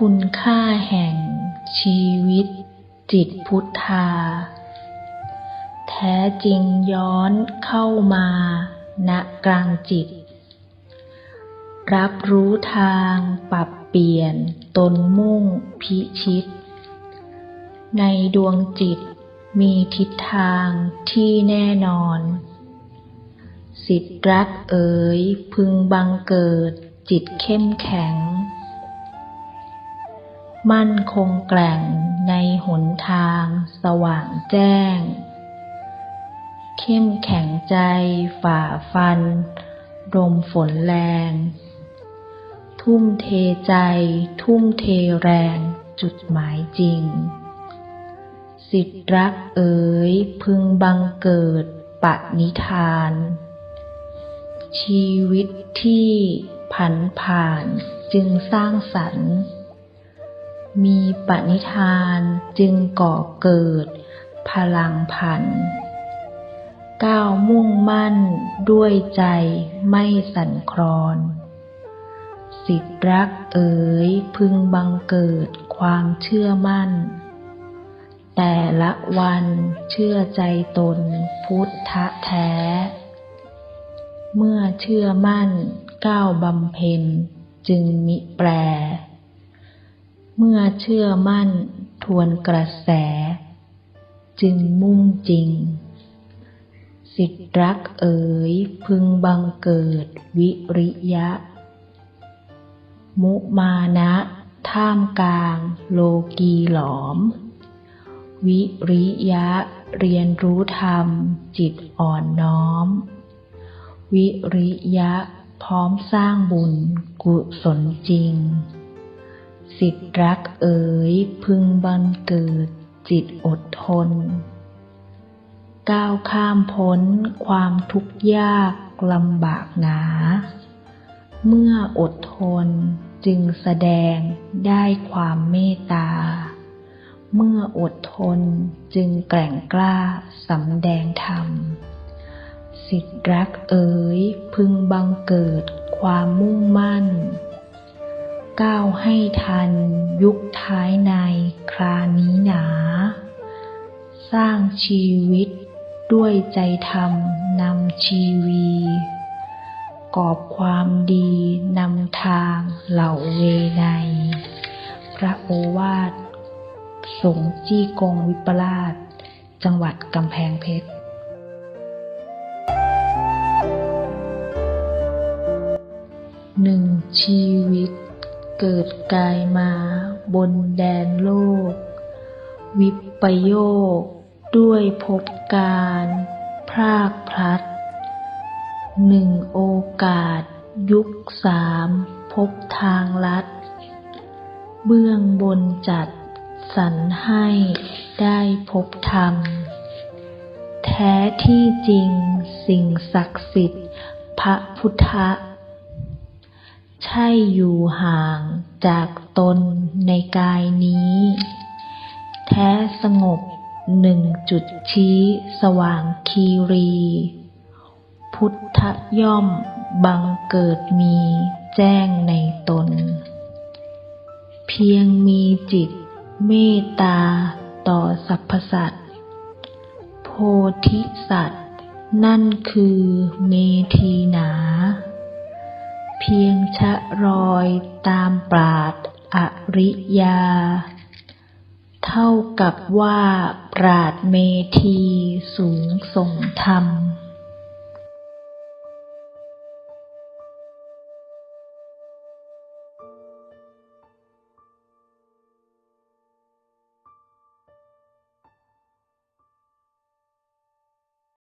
คุณค่าแห่ง ชีวิต จิตพุทธา แท้จริงย้อนเข้ามาณกลางจิต รับรู้ทางปรับเปลี่ยนตนมุ่งพิชิต ในดวงจิตมีทิศทางที่แน่นอน สิทธิรักเอ๋ยพึงบังเกิดจิตเข้มแข็ง มั่นคงแกร่งในหนทางสว่างแจ้ง เข้มแข็งใจฝ่าฟัน ลมฝนแรง ทุ่มเทใจ ทุ่มเทแรงจุดหมายจริง สิทธิรักเอ๋ยพึงบังเกิดปณิธาน ชีวิตที่ผันผ่านจึงสร้างสรรค์ มีปณิธานจึงก่อเกิด พลังพัน ก้าวมุ่งมั่นด้วยใจไม่สั่นคลอน สิทธรักเอ๋ยพึงบังเกิดความเชื่อมั่น แต่ละวันเชื่อใจตนพุทธะแท้ เมื่อเชื่อมั่นก้าวบำเพ็ญจึงมิแปร เมื่อเชื่อมั่นทวนกระแส จึงมุ่งจริง สิทธรักเอ๋ยพึงบังเกิดวิริยะ มุมานะท่ามกลางโลกีหลอม วิริยะเรียนรู้ธรรมจิตอ่อนน้อม วิริยะพร้อมสร้างบุญกุศลจริง สิทธิรักเอ๋ยพึงบันเกิดจิตอดทน ก้าวข้ามพ้นความทุกข์ยากลำบากหนา เมื่ออดทนจึงแสดงได้ความเมตตา เมื่ออดทนจึงแกร่งกล้าสำแดงธรรม สิทธิรักเอ๋ยพึงบังเกิดความมุ่งมั่น ก้าวให้ทัน ยุคท้ายในครานี้หนา สร้างชีวิตด้วยใจธรรมนำชีวี กอบความดีนำทางเหล่าเวไนพระโอวาทสงจี้กงวิปลาสจังหวัดกำแพงเพชรหนึ่งชีวิต เกิดกายมาบนแดนโลก วิปโยคด้วยพบการพรากพลัดหนึ่งโอกาส ยุคสามพบทางลัด เบื้องบนจัดสรรให้ได้พบธรรม แท้ที่จริงสิ่งศักดิ์สิทธิ์พระพุทธ ใช่อยู่ห่างจากตนในกายนี้ แท้สงบหนึ่งจุดชี้สว่างคีรี พุทธย่อมบังเกิดมีแจ้งในตน เพียงมีจิตเมตตาต่อสรรพสัตว์โพธิสัตว์ นั่นคือเมธีหนา เพียงชะรอยตามปราดอริยา เท่ากับว่าปราดเมธีสูงส่งธรรม